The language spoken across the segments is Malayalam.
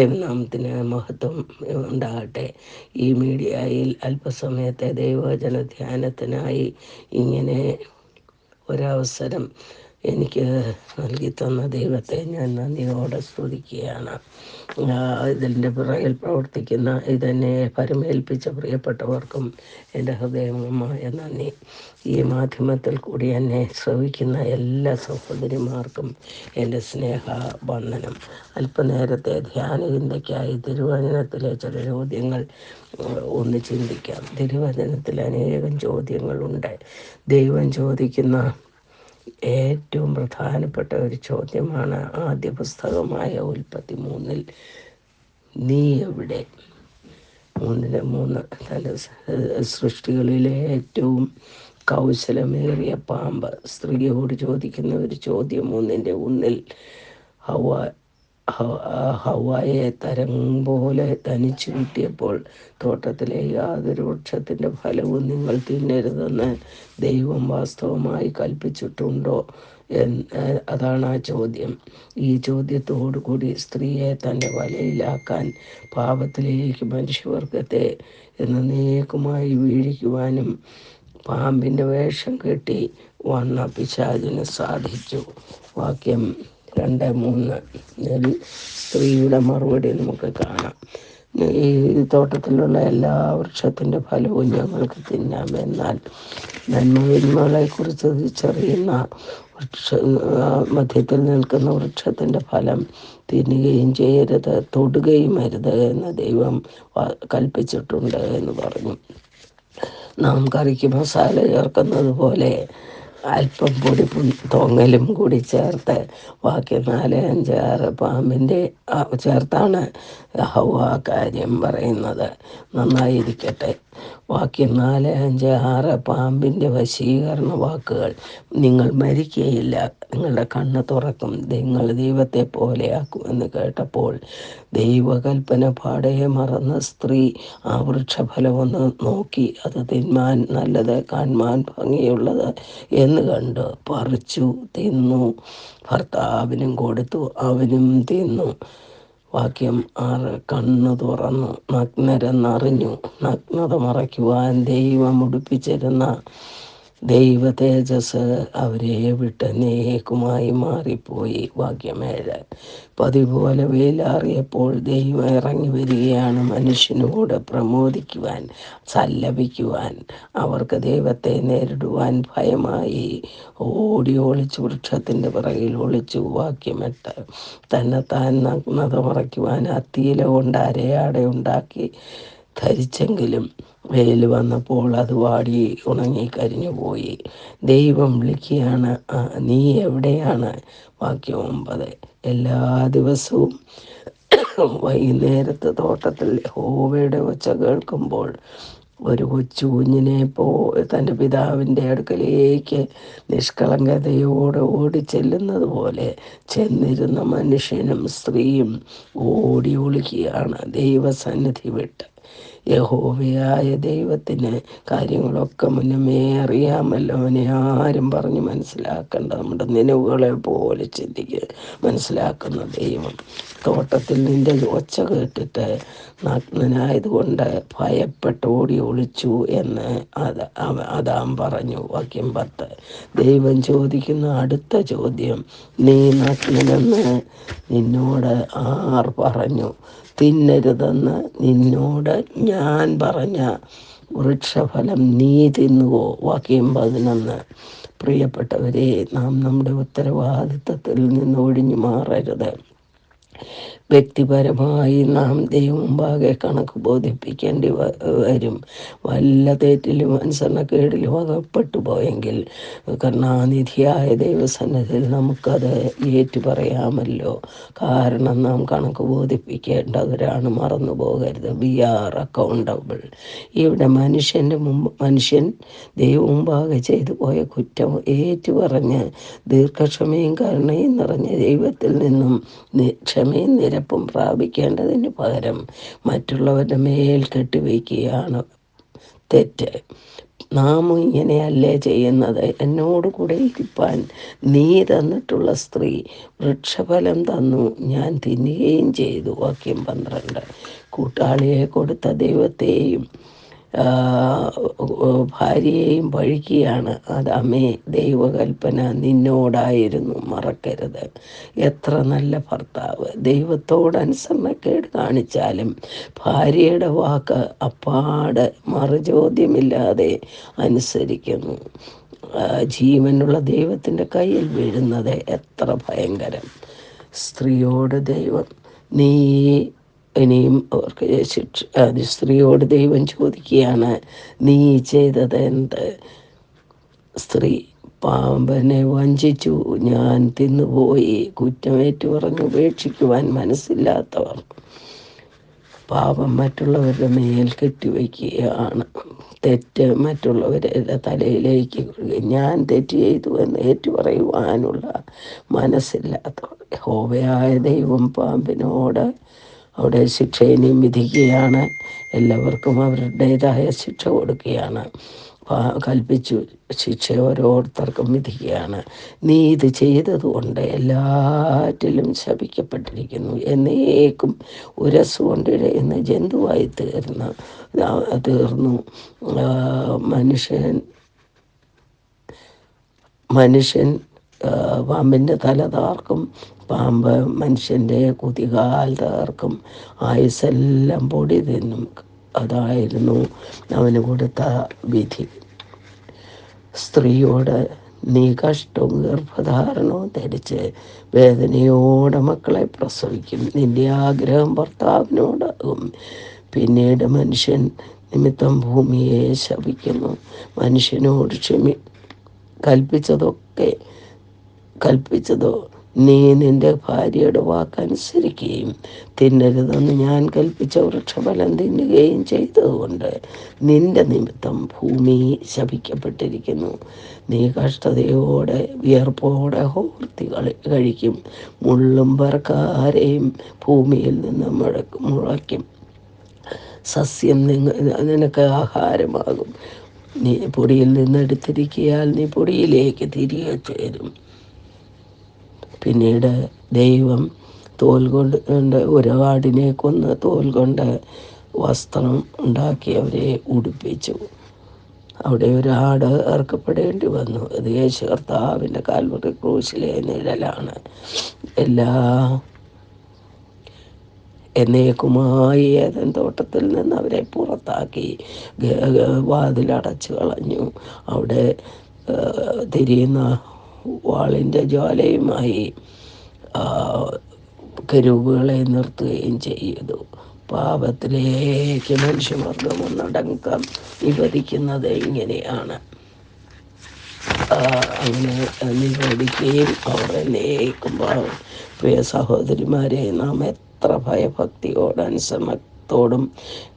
ദൈവനാമത്തിന് മഹത്വം ഉണ്ടാകട്ടെ. ഈ മീഡിയയിൽ അല്പസമയത്തെ ദൈവവചന ധ്യാനത്തിനായി ഇങ്ങനെ ഒരവസരം എനിക്ക് നൽകി തന്ന ദൈവത്തെ ഞാൻ നന്ദിയോടെ സ്തുതിക്കുകയാണ്. ഇതിന്റെ പിറകിൽ പ്രവർത്തിക്കുന്ന ഇതെന്നെ പരമേൽപ്പിച്ച പ്രിയപ്പെട്ടവർക്കും എന്റെ ഹൃദയമായ നന്ദി. ഈ മാധ്യമത്തിൽ കൂടി എന്നെ ശ്രവിക്കുന്ന എല്ലാ സഹോദരിമാർക്കും എന്റെ സ്നേഹ വന്ദനം അല്പനേരത്തെ ധ്യാനചിന്തയ്ക്കായി തിരുവചനത്തിലെ ചില ചോദ്യങ്ങൾ ഒന്ന് ചിന്തിക്കാം. തിരുവചനത്തിൽ അനേകം ചോദ്യങ്ങളുണ്ട്. ദൈവം ചോദിക്കുന്ന ഏറ്റവും പ്രധാനപ്പെട്ട ഒരു ചോദ്യമാണ് ആദ്യ പുസ്തകമായ ഉൽപ്പത്തി മൂന്നിൽ നീ എവിടെ? മൂന്നിലെ മൂന്ന് തന്റെ സൃഷ്ടികളിലെ ഏറ്റവും കൗശലമേറിയ പാമ്പ്. സ്ത്രീയോട് ചോദിക്കുന്ന ഒരു ചോദ്യം മൂന്നിന്റെ ഒന്നിൽ ഹവ ഹവായെ തരം പോലെ തനിച്ചു കിട്ടിയപ്പോൾ തോട്ടത്തിലെ യാതൊരു വൃക്ഷത്തിന്റെ ഫലവും നിങ്ങൾ തിന്നരുതെന്ന് ദൈവം വാസ്തവമായി കൽപ്പിച്ചിട്ടുണ്ടോ അതാണ് ആ ചോദ്യം. ഈ ചോദ്യത്തോടു കൂടി സ്ത്രീയെ തന്റെ വലയിലാക്കാൻ പാപത്തിലേക്ക് മനുഷ്യവർഗത്തെ എന്നേക്കുമായി വീഴിക്കുവാനും പാമ്പിന്റെ വേഷം കെട്ടി വന്ന പിശാചിന് സാധിച്ചു. വാക്യം രണ്ട് മൂന്ന് ഇതിൽ സ്ത്രീയുടെ മറുപടി നമുക്ക് കാണാം. ഈ തോട്ടത്തിലുള്ള എല്ലാ വൃക്ഷത്തിന്റെ ഫലവും ഞങ്ങൾക്ക് തിന്നാം എന്നാൽ നന്മയിന്മകളെക്കുറിച്ച് തിരിച്ചറിയുന്ന വൃക്ഷ മധ്യത്തിൽ നിൽക്കുന്ന വൃക്ഷത്തിന്റെ ഫലം തിന്നുകയും ചെയ്യരുത് തൊടുകയും അരുത് എന്ന് ദൈവം കൽപ്പിച്ചിട്ടുണ്ട് എന്ന് പറഞ്ഞു. നാം കറിക്ക് മസാല ചേർക്കുന്നത് പോലെ അല്പം പൊടി തോങ്ങലും കൂടി ചേർത്ത് ബാക്കി നാല് അഞ്ച് ആറ് പാമ്പിന്റെ ചേർത്താണ് ഹൗവ കാര്യം പറയുന്നത്. നന്നായിരിക്കട്ടെ. ബാക്കി നാല് അഞ്ച് ആറ് പാമ്പിന്റെ വശീകരണ വാക്കുകൾ നിങ്ങൾ മരിക്കുകയില്ല നിങ്ങളുടെ കണ്ണ് തുറക്കും. നിങ്ങൾ ദൈവത്തെ പോലെയാക്കുമെന്ന് കേട്ടപ്പോൾ ദൈവകൽപ്പന പാടെ മറന്ന സ്ത്രീ ആ വൃക്ഷഫലമൊന്ന് നോക്കി. അത് തിന്മാൻ നല്ലത് കാണുവാൻ ഭംഗിയുള്ളത് എന്ന് കണ്ട്. പറിച്ചു തിന്നു. ഭർത്താവിനും കൊടുത്തു അവനും തിന്നു. വാക്യം ആറ്. കണ്ണു തുറന്നു. നഗ്നരെന്നറിഞ്ഞു. നഗ്നത മറയ്ക്കുവാൻ ദൈവം ഉടുപ്പിച്ചിരുന്ന ദൈവ തേജസ് അവരെ വിട്ട് നേക്കുമായി മാറിപ്പോയി. വാക്യമേഴ് പതിപോലെ വെയിലാറിയപ്പോൾ ദൈവം ഇറങ്ങി വരികയാണ് മനുഷ്യനോട് പ്രമോദിക്കുവാൻ സല്ലപിക്കുവാൻ. അവർക്ക് ദൈവത്തെ നേരിടുവാൻ ഭയമായി. ഓടി ഒളിച്ചു വൃക്ഷത്തിന്റെ പിറകിൽ ഒളിച്ചു വാക്യമിട്ട് തന്നെ താൻ നഗ്നത മറയ്ക്കുവാൻ അത്തിയില കൊണ്ട് അരയാടെ ഉണ്ടാക്കി ധരിച്ചെങ്കിലും വെയിൽ വന്നപ്പോൾ അത് വാടി ഉണങ്ങി കരിഞ്ഞു പോയി. ദൈവം വിളിക്കുകയാണ് നീ എവിടെയാണ്? വാക്യം ഒമ്പത്. എല്ലാ ദിവസവും വൈകുന്നേരത്ത് തോട്ടത്തിൽ ഹോവയുടെ ഒച്ച കേൾക്കുമ്പോൾ ഒരു കൊച്ചു കുഞ്ഞിനെ പോ തന്റെ പിതാവിന്റെ അടുക്കലേക്ക് നിഷ്കളങ്കതയോടെ ഓടിച്ചെല്ലുന്നത് പോലെ ചെന്നിരുന്ന മനുഷ്യനും സ്ത്രീയും ഓടി ഒളിക്കുകയാണ് ദൈവസന്നിധി വിട്ട്. യഹോവയായ ദൈവത്തിന് കാര്യങ്ങളൊക്കെ മുന്നമേ അറിയാമല്ലോ. അവനെ ആരും പറഞ്ഞ് മനസ്സിലാക്കേണ്ട. നമ്മുടെ നിലവുകളെ പോലെ ചിന്തിക്കുക മനസ്സിലാക്കുന്ന ദൈവം. തോട്ടത്തിൽ നിന്റെ ഒച്ച കേട്ടിട്ട് നഗ്നനായതുകൊണ്ട് ഭയപ്പെട്ട് ഓടി ഒളിച്ചു എന്ന് അത് അതാം പറഞ്ഞു. വാക്യം പത്ത്. ദൈവം ചോദിക്കുന്ന അടുത്ത ചോദ്യം നീ നഗ്നനെന്ന് നിന്നോട് ആർ പറഞ്ഞു? തിന്നരുതെന്ന് നിന്നോട് ഞാൻ പറഞ്ഞ വൃക്ഷഫലം നീ തിന്നുവോ? വാക്യം പതിനൊന്ന്. പ്രിയപ്പെട്ടവരെ നാം നമ്മുടെ ഉത്തരവാദിത്തത്തിൽ നിന്ന് ഒഴിഞ്ഞു മാറരുത്. വ്യക്തിപരമായി നാം ദൈവം മുമ്പാകെ കണക്ക് ബോധിപ്പിക്കേണ്ടി വരും. വല്ല തെറ്റിലും അനുസരണക്കേടിലും അകപ്പെട്ടു പോയെങ്കിൽ കരുണാനിധിയായ ദൈവസന്നിധിയിൽ നമുക്കത് ഏറ്റു പറയാമല്ലോ കാരണം നാം കണക്ക് ബോധിപ്പിക്കേണ്ടവരാണ് മറന്നു പോകരുത് വി ആർ അക്കൗണ്ടബിൾ ഇവിടെ മനുഷ്യന്റെ മുമ്പ് മനുഷ്യൻ ദൈവം മുമ്പാകെ ചെയ്തു പോയ കുറ്റം ഏറ്റുപറഞ്ഞ് ദീർഘക്ഷമയും കരുണയും നിറഞ്ഞ ദൈവത്തിൽ നിന്നും ക്ഷമയും ക്ഷമയും നിരപ്പും പ്രാപിക്കേണ്ടതിന് പകരം മറ്റുള്ളവരുടെ മേൽ കെട്ടിവയ്ക്കുകയാണ് തെറ്റ്. നാം ഇങ്ങനെയല്ലേ ചെയ്യുന്നത്? എന്നോട് കൂടെ ഇരിപ്പാൻ നീ തന്നിട്ടുള്ള സ്ത്രീ വൃക്ഷഫലം തന്നു. ഞാൻ തിന്നുകയും ചെയ്തു. വാക്യം പന്ത്രണ്ട്. കൂട്ടാളിയെ കൊടുത്ത ദൈവത്തെയും ഭാര്യയെയും പഴിക്കുകയാണ് അത് അമ്മേ ദൈവകൽപ്പന നിന്നോടായിരുന്നു മറക്കരുത്. എത്ര നല്ല ഭർത്താവ്. ദൈവത്തോട് അനുസരണക്കേട് കാണിച്ചാലും ഭാര്യയുടെ വാക്ക് അപ്പാട് മറുചോദ്യമില്ലാതെ അനുസരിക്കുന്നു. ജീവനുള്ള ദൈവത്തിന്റെ കയ്യിൽ വീഴുന്നത് എത്ര ഭയങ്കരം. സ്ത്രീയോട് ദൈവം നീ ഇനിയും അവർക്ക് ശിക്ഷ സ്ത്രീയോട് ദൈവം ചോദിക്കുകയാണ് നീ ചെയ്തത് എന്ത്? സ്ത്രീ പാമ്പനെ വഞ്ചിച്ചു. ഞാൻ തിന്നുപോയി. കുറ്റമേറ്റു പറഞ്ഞ് ഉപേക്ഷിക്കുവാൻ മനസ്സില്ലാത്തവർ പാപം മറ്റുള്ളവരുടെ മേൽ കെട്ടിവെക്കുകയാണ് തെറ്റ് മറ്റുള്ളവരുടെ തലയിലേക്ക് ഞാൻ തെറ്റ് ചെയ്തു എന്ന് ഏറ്റുപറയുവാനുള്ള മനസ്സില്ലാത്തവർ. ഹോവയായ ദൈവം പാമ്പിനോട് അവിടെ ശിക്ഷ ഇനിയും വിധിക്കുകയാണ്. എല്ലാവർക്കും അവരുടേതായ ശിക്ഷ കൊടുക്കുകയാണ്. കൽപ്പിച്ചു ശിക്ഷ ഓരോരുത്തർക്കും വിധിക്കുകയാണ്. നീ ഇത് ചെയ്തതുകൊണ്ട് എല്ലാറ്റിലും ശപിക്കപ്പെട്ടിരിക്കുന്നു. എന്നേക്കും ഉരസുകൊണ്ട് എന്ന് ജന്തുവായി തീർന്ന തീർന്നു. മനുഷ്യൻ മനുഷ്യൻ പാമ്പിന്റെ തല താർക്കും പാമ്പ് മനുഷ്യന്റെ കുതികാൽ തകർക്കും. ആയുസെല്ലാം പൊടി തിന്നും. അതായിരുന്നു അവന് കൊടുത്ത വിധി. സ്ത്രീയോട് നീ കഷ്ടവും ഗർഭധാരണവും ധരിച്ച് വേദനയോടെ മക്കളെ പ്രസവിക്കും. നിന്റെ ആഗ്രഹം ഭർത്താവിനോടാകും പിന്നീട് മനുഷ്യൻ നിമിത്തം ഭൂമിയെ ശപിക്കുന്നു. മനുഷ്യനോട് ക്ഷമി കൽപ്പിച്ചതൊക്കെ കൽപ്പിച്ചതോ നീ നിന്റെ ഭാര്യയുടെ വാക്കനുസരിക്കുകയും തിന്നരുതെന്ന് ഞാൻ കൽപ്പിച്ച വൃക്ഷഫലം തിന്നുകയും ചെയ്തതുകൊണ്ട് നിന്റെ നിമിത്തം ഭൂമി ശപിക്കപ്പെട്ടിരിക്കുന്നു. നീ കഷ്ടതയോടെ വിയർപ്പോടെ ഹോർത്തി കഴിക്കും. മുള്ളും പറക്കാരെയും ഭൂമിയിൽ നിന്ന് മുഴക്കും മുളയ്ക്കും സസ്യം നിങ്ങ നിനക്ക് ആഹാരമാകും. നീ പൊടിയിൽ നിന്നെടുത്തിരിക്കിയാൽ നീ പൊടിയിലേക്ക് തിരികെ ചേരും. പിന്നീട് ദൈവം തോൽ കൊണ്ട് ഒരുപാടിനെ കൊന്ന് തോൽ കൊണ്ട് വസ്ത്രം ഉണ്ടാക്കി അവരെ ഉടുപ്പിച്ചു. അവിടെ ഒരു ആട് അർക്കപ്പെടേണ്ടി വന്നു. അത് യേശു കർത്താവിന്റെ കാൽമുറി ക്രൂശിലെ നിഴലാണ്. എല്ലാ എന്നേക്കുമായി ഏതൻ തോട്ടത്തിൽ നിന്ന് അവരെ പുറത്താക്കി വാതിലടച്ചു കളഞ്ഞു. അവിടെ തിരിയുന്ന വാളിന്റെ ജ്വാലയുമായി കരുവുകളെ നിർത്തുകയും ചെയ്തു. പാപത്തിലേക്ക് മനുഷ്യവർഗം ഒന്നടങ്കം വിവരിക്കുന്നത് ഇങ്ങനെയാണ് അങ്ങനെ നിരോധിക്കുകയും അവർ എന്നേക്കും പ്രിയ സഹോദരിമാരെ നാം എത്ര ഭയഭക്തിയോടും അനുസരണത്തോടും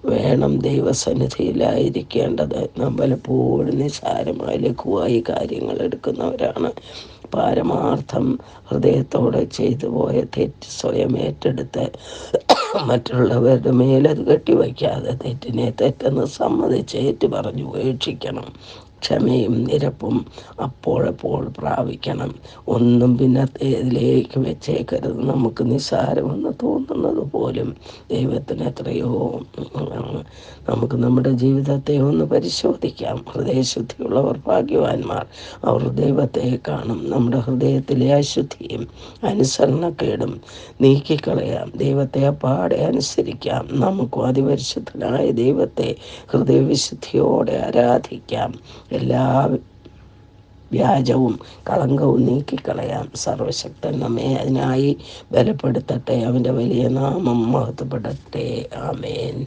വേണം ദൈവസന്നിധിയിലായിരിക്കേണ്ടത്. നാം പലപ്പോഴും നിസ്സാരമായി ലഘുവായി കാര്യങ്ങൾ എടുക്കുന്നവരാണ്. പാരമാർത്ഥം ഹൃദയത്തോടെ ചെയ്തു പോയ തെറ്റ് സ്വയം ഏറ്റെടുത്ത് മറ്റുള്ളവരുടെ മേലത് കെട്ടിവയ്ക്കാതെ തെറ്റിനെ തെറ്റെന്ന് സമ്മതിച്ച് ഏറ്റു പറഞ്ഞു ഉപേക്ഷിക്കണം. ക്ഷമയും നിരപ്പും അപ്പോഴപ്പോൾ പ്രാപിക്കണം. ഒന്നും പിന്നെ ഇതിലേക്ക് വെച്ചേക്കരുത്. നമുക്ക് നിസ്സാരമെന്ന് തോന്നുന്നത് പോലും ദൈവത്തിന് എത്രയോ നമുക്ക് നമ്മുടെ ജീവിതത്തെ ഒന്ന് പരിശോധിക്കാം. ഹൃദയശുദ്ധിയുള്ളവർ ഭാഗ്യവാന്മാർ അവർ ദൈവത്തെ കാണും. നമ്മുടെ ഹൃദയത്തിലെ അശുദ്ധിയും അനുസരണക്കേടും നീക്കിക്കളയാം. ദൈവത്തെ അപ്പാടെ അനുസരിക്കാം. നമുക്കും അതിപരിശുദ്ധനായ ദൈവത്തെ ഹൃദയവിശുദ്ധിയോടെ ആരാധിക്കാം. എല്ലാ വ്യാജവും കളങ്കവും നീക്കിക്കളയാം സർവശക്തൻ നമ്മെ അതിനായി ബലപ്പെടുത്തട്ടെ. അവന്റെ വലിയ നാമം മഹത്വപ്പെടട്ടെ. ആമേൻ.